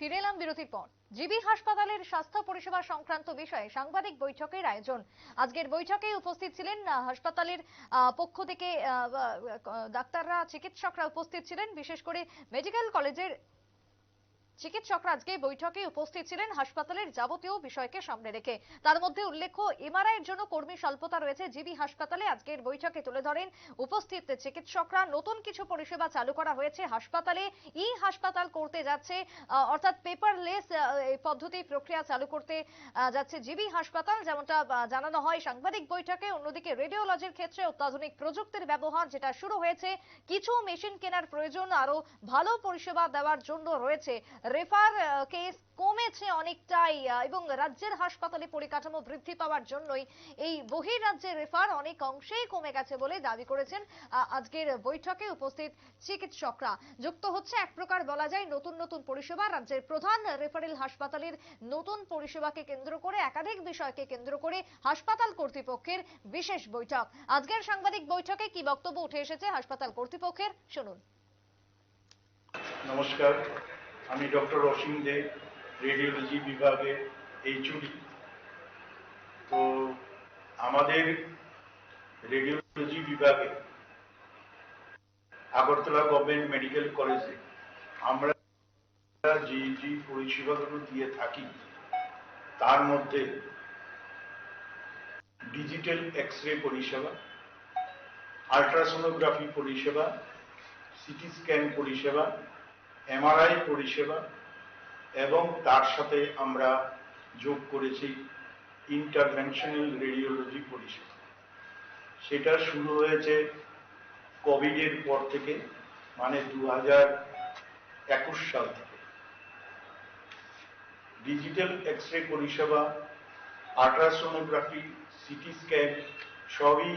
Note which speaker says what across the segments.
Speaker 1: ফিরে এলাম বিরতির পর। জিবি হাসপাতালের স্বাস্থ্য পরিষেবা সংক্রান্ত বিষয়ে সাংবাদিক বৈঠকের আয়োজন। আজকের বৈঠকে উপস্থিত ছিলেন হাসপাতালের পক্ষ থেকে ডাক্তাররা, চিকিৎসকরা উপস্থিত ছিলেন। বিশেষ করে মেডিকেল কলেজের চিকিৎসকরা আজকে বৈঠকে উপস্থিত ছিলেন হাসপাতালের যাবতীয় বিষয়কে সামনে রেখে। তার মধ্যে উল্লেখ্য, এমআরআই এর জন্য কর্মী স্বল্পতা রয়েছে। জিবি হাসপাতালে আজকের বৈঠকে তুলে ধরেন উপস্থিত চিকিৎসকরা। নতুন কিছু পরিষেবা চালু করা হয়েছে হাসপাতালে। ই হাসপাতাল করতে যাচ্ছে অর্থাৎ পেপারলেস পদ্ধতি প্রক্রিয়া চালু করতে যাচ্ছে জিবি হাসপাতাল। যেমনটা জানানো হয় সাংবাদিক বৈঠকে। অন্যদিকে রেডিওলজির ক্ষেত্রে অত্যাধুনিক প্রযুক্তির ব্যবহার যেটা শুরু হয়েছে, কিছু মেশিন কেনার প্রয়োজন আরও ভালো পরিষেবা দেওয়ার জন্য রয়েছে রেফার কেস কমেছে অনেকটাই এবং রাজ্যের হাসপাতালে পরিকাঠামো বৃদ্ধি পাওয়ার জন্যই এই বহিরাজ্যের রেফার অনেক অংশেই কমে গেছে বলে দাবি করেছেন আজকের বৈঠকে উপস্থিত চিকিৎসকরা। যুক্ত হচ্ছে এক প্রকার বলা যায় নতুন নতুন পরিষেবা, রাজ্যের প্রধান রেফারেল হাসপাতালের নতুন পরিষেবাকে কেন্দ্র করে, একাধিক বিষয়কে কেন্দ্র করে হাসপাতাল কর্তৃপক্ষের বিশেষ বৈঠক। আজকের সাংবাদিক বৈঠকে কি বক্তব্য উঠে এসেছে হাসপাতাল কর্তৃপক্ষের? শুনুন।
Speaker 2: নমস্কার। আমি ডক্টর অসীম দে, রেডিওলজি বিভাগে এইচুডি। তো আমাদের রেডিওলজি বিভাগে আগরতলা গভর্নমেন্ট মেডিকেল কলেজে আমরা যে যে পরিষেবাগুলো দিয়ে থাকি, তার মধ্যে ডিজিটাল এক্স রে পরিষেবা, আল্ট্রাসোনোগ্রাফি পরিষেবা, সিটি স্ক্যান পরিষেবা এমআরআই পরিষেবা এবং তার সাথে আমরা যোগ করেছি ইন্টারভেনশনাল রেডিওলজি পরিষেবা। সেটা শুরু হয়েছে কোভিডের পর থেকে মানে দু একুশ সাল থেকে। ডিজিটাল এক্স রে পরিষেবা আল্ট্রাসোনোগ্রাফি সিটি স্ক্যান সবই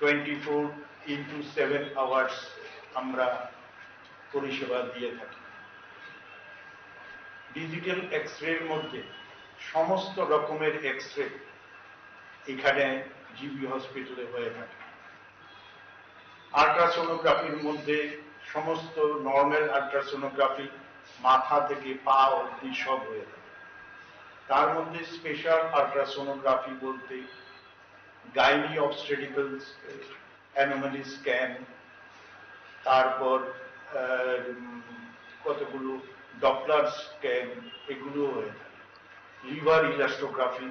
Speaker 2: twenty four into seven hours আমরা পরিষেবা দিয়ে থাকি। ডিজিটাল এক্স রের মধ্যে সমস্ত রকমের এক্স রে এখানে জিবি হসপিটালে হয়ে থাকে। আল্ট্রাসোনোগ্রাফির মধ্যে সমস্ত নর্মাল আল্ট্রাসোনোগ্রাফি মাথা থেকে পা অবধি সব হয়ে থাকে। তার মধ্যে স্পেশাল আল্ট্রাসোনোগ্রাফি বলতে গাইনি অবস্টেডিকলস অ্যানোমালি স্ক্যান তারপর কতগুলো ডপলার স্ক্যান এগুলো হয়ে থাকে। লিভার ইলাস্টোগ্রাফি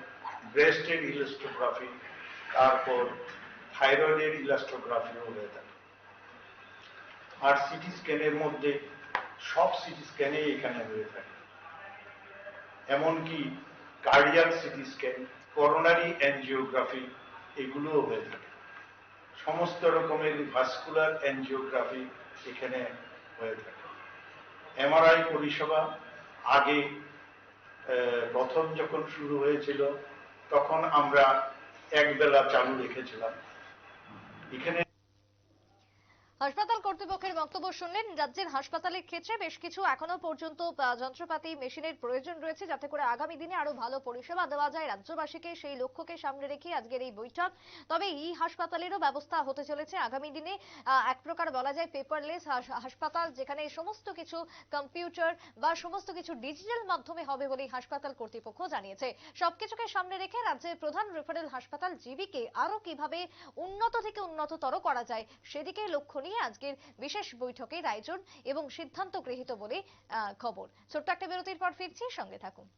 Speaker 2: ব্রেস্টের ইলাস্টোগ্রাফি তারপর থাইরয়েডের ইলাস্টোগ্রাফিও হয়ে থাকে। আর সিটি স্ক্যানের মধ্যে সব সিটি স্ক্যানেই এখানে হয়ে থাকে। এমনকি cardiac CT scan coronary angiography এগুলোও হয়ে থাকে। সমস্ত রকমের ভাস্কুলার অ্যানজিওগ্রাফি এখানে হয়ে থাকে। এমআরআই পরিষেবা আগে প্রথম যখন শুরু হয়েছিল, তখন আমরা এক বেলা চালু রেখেছিলাম। এখানে
Speaker 1: হাসপাতাল কর্তৃপক্ষের বক্তব্য শুনলেন, রাজ্যের হাসপাতালের ক্ষেত্রে বেশ কিছু এখনও পর্যন্ত যন্ত্রপাতি, মেশিনের প্রয়োজন রয়েছে যাতে করে আগামী দিনে আরও ভালো পরিষেবা দেওয়া যায়। রাজ্যবাসীকে সেই লক্ষ্যকে সামনে রেখে আজকের এই বৈঠক। তবে এই হাসপাতালেরও ব্যবস্থা হতে চলেছে আগামী দিনে। এক প্রকার বলা যায় পেপারলেস হাসপাতাল, যেখানে সমস্ত কিছু কম্পিউটার বা সমস্ত কিছু ডিজিটাল মাধ্যমে হবে বলে হাসপাতাল কর্তৃপক্ষ জানিয়েছে। সবকিছুকে সামনে রেখে রাজ্যের প্রধান রেফারেল হাসপাতাল, জিবিকে আরও কীভাবে উন্নত থেকে উন্নততর করা যায়, সেদিকে লক্ষ্য নিয়ে আজকের বিশেষ বৈঠকে আয়োজন এবং সিদ্ধান্ত গৃহীত বলে খবর। ছোট্ট একটা বিরতির পর ফিরছি, সঙ্গে থাকুন।